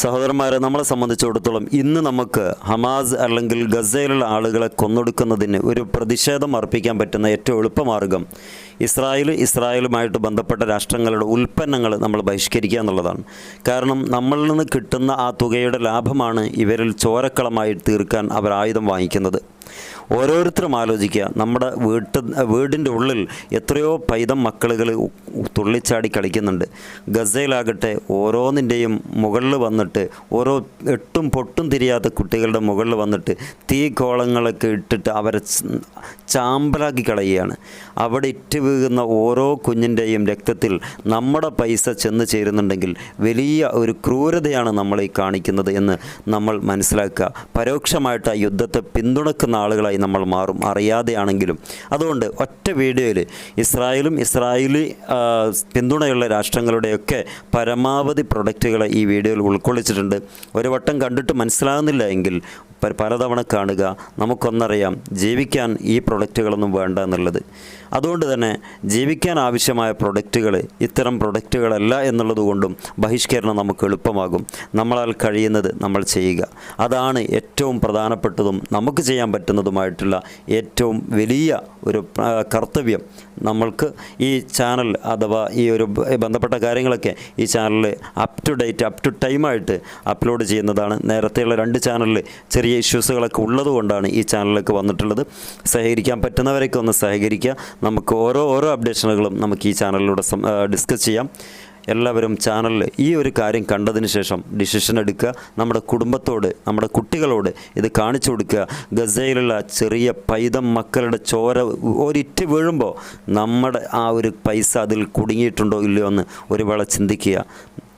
സഹോദരന്മാരെ നമ്മളെ സംബന്ധിച്ചിടത്തോളം ഇന്ന് നമുക്ക് ഹമാസ് അല്ലെങ്കിൽ ഗസയിലുള്ള ആളുകളെ കൊന്നൊടുക്കുന്നതിന് ഒരു പ്രതിഷേധം അർപ്പിക്കാൻ പറ്റുന്ന ഏറ്റവും എളുപ്പമാർഗം ഇസ്രായേൽ ഇസ്രായേലുമായിട്ട് ബന്ധപ്പെട്ട രാഷ്ട്രങ്ങളുടെ ഉൽപ്പന്നങ്ങൾ നമ്മൾ ബഹിഷ്കരിക്കുക എന്നുള്ളതാണ്. കാരണം നമ്മളിൽ നിന്ന് കിട്ടുന്ന ആ തുകയുടെ ലാഭമാണ് ഇവരിൽ ചോരക്കളമായി തീർക്കാൻ അവർ ആയുധം വാങ്ങിക്കുന്നത്. ഓരോരുത്തരും ആലോചിക്കുക. നമ്മുടെ വീട്ട് വീടിന്റെ ഉള്ളിൽ എത്രയോ പൈതം മക്കളുകൾ തുള്ളിച്ചാടി കളിക്കുന്നുണ്ട്. ഗസയിലാകട്ടെ ഓരോന്നിന്റെയും മുകളിൽ വന്നിട്ട് ഓരോ എട്ടും പൊട്ടും തിരിയാത്ത കുട്ടികളുടെ മുകളിൽ വന്നിട്ട് തീ കോളങ്ങളൊക്കെ ഇട്ടിട്ട് അവരെ ചാമ്പലാക്കി കളയുകയാണ്. അവിടെ ഇറ്റ് വീകുന്ന ഓരോ കുഞ്ഞിന്റെയും രക്തത്തിൽ നമ്മുടെ പൈസ ചെന്ന് ചേരുന്നുണ്ടെങ്കിൽ വലിയ ഒരു ക്രൂരതയാണ് നമ്മളീ കാണിക്കുന്നത് എന്ന് നമ്മൾ മനസ്സിലാക്കുക. പരോക്ഷമായിട്ട് ആ യുദ്ധത്തെ പിന്തുണക്കുന്ന ആളുകളായി നമ്മൾ മാറും അറിയാതെയാണെങ്കിലും. അതുകൊണ്ട് ഒറ്റ വീഡിയോയിൽ ഇസ്രായേലും ഇസ്രായേലി പിന്തുണയുള്ള രാഷ്ട്രങ്ങളുടെയൊക്കെ പരമാവധി പ്രൊഡക്റ്റുകളെ ഈ വീഡിയോയിൽ ഉൾക്കൊള്ളിച്ചിട്ടുണ്ട്. ഒരു വട്ടം കണ്ടിട്ട് മനസ്സിലാകുന്നില്ല എങ്കിൽ പലതവണ കാണുക നമുക്കൊന്നറിയാം ജീവിക്കാൻ ഈ പ്രൊഡക്റ്റുകളൊന്നും വേണ്ട എന്നുള്ളത്. അതുകൊണ്ട് തന്നെ ജീവിക്കാൻ ആവശ്യമായ പ്രൊഡക്റ്റുകൾ ഇത്തരം പ്രൊഡക്റ്റുകളല്ല എന്നുള്ളതുകൊണ്ടും ബഹിഷ്കരണം നമുക്ക് എളുപ്പമാകും. നമ്മളാൽ കഴിയുന്നത് നമ്മൾ ചെയ്യുക. അതാണ് ഏറ്റവും പ്രധാനപ്പെട്ടതും നമുക്ക് ചെയ്യാൻ പറ്റുന്നതുമായിട്ടുള്ള ഏറ്റവും വലിയ ഒരു കർത്തവ്യം. നമ്മൾക്ക് ഈ ചാനൽ അഥവാ ഈ ഒരു ബന്ധപ്പെട്ട കാര്യങ്ങളൊക്കെ ഈ ചാനലിൽ up to date up to ടൈമായിട്ട് upload ചെയ്യുന്നതാണ്. നേരത്തെയുള്ള രണ്ട് ചാനലിൽ ചെറിയ ഇഷ്യൂസുകളൊക്കെ ഉള്ളതുകൊണ്ടാണ് ഈ ചാനലിലേക്ക് വന്നിട്ടുള്ളത്. സഹകരിക്കാൻ പറ്റുന്നവരൊക്കെ ഒന്ന് സഹകരിക്കുക. നമുക്ക് ഓരോ ഓരോ അപ്ഡേഷനുകളും നമുക്ക് ഈ ചാനലിലൂടെ ഡിസ്കസ് ചെയ്യാം. എല്ലാവരും ചാനലിൽ ഈ ഒരു കാര്യം കണ്ടതിന് ശേഷം ഡിസിഷൻ എടുക്കുക. നമ്മുടെ കുടുംബത്തോട് നമ്മുടെ കുട്ടികളോട് ഇത് കാണിച്ചു കൊടുക്കുക. ഗസയിലുള്ള ചെറിയ പൈതം മക്കളുടെ ചോര ഒരിറ്റ് വീഴുമ്പോൾ നമ്മുടെ ആ ഒരു പൈസ അതിൽ കുടുങ്ങിയിട്ടുണ്ടോ ഇല്ലയോ എന്ന് ഒരു വള ചിന്തിക്കുക.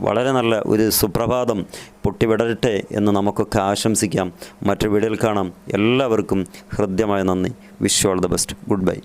വളരെ നല്ല ഒരു സുപ്രഭാതം പൊട്ടിവിടരട്ടെ എന്ന് നമുക്കൊക്കെ ആശംസിക്കാം. മറ്റു വീഡിയോയിൽ കാണാം. എല്ലാവർക്കും ഹൃദ്യമായ നന്ദി. Wish all the best good bye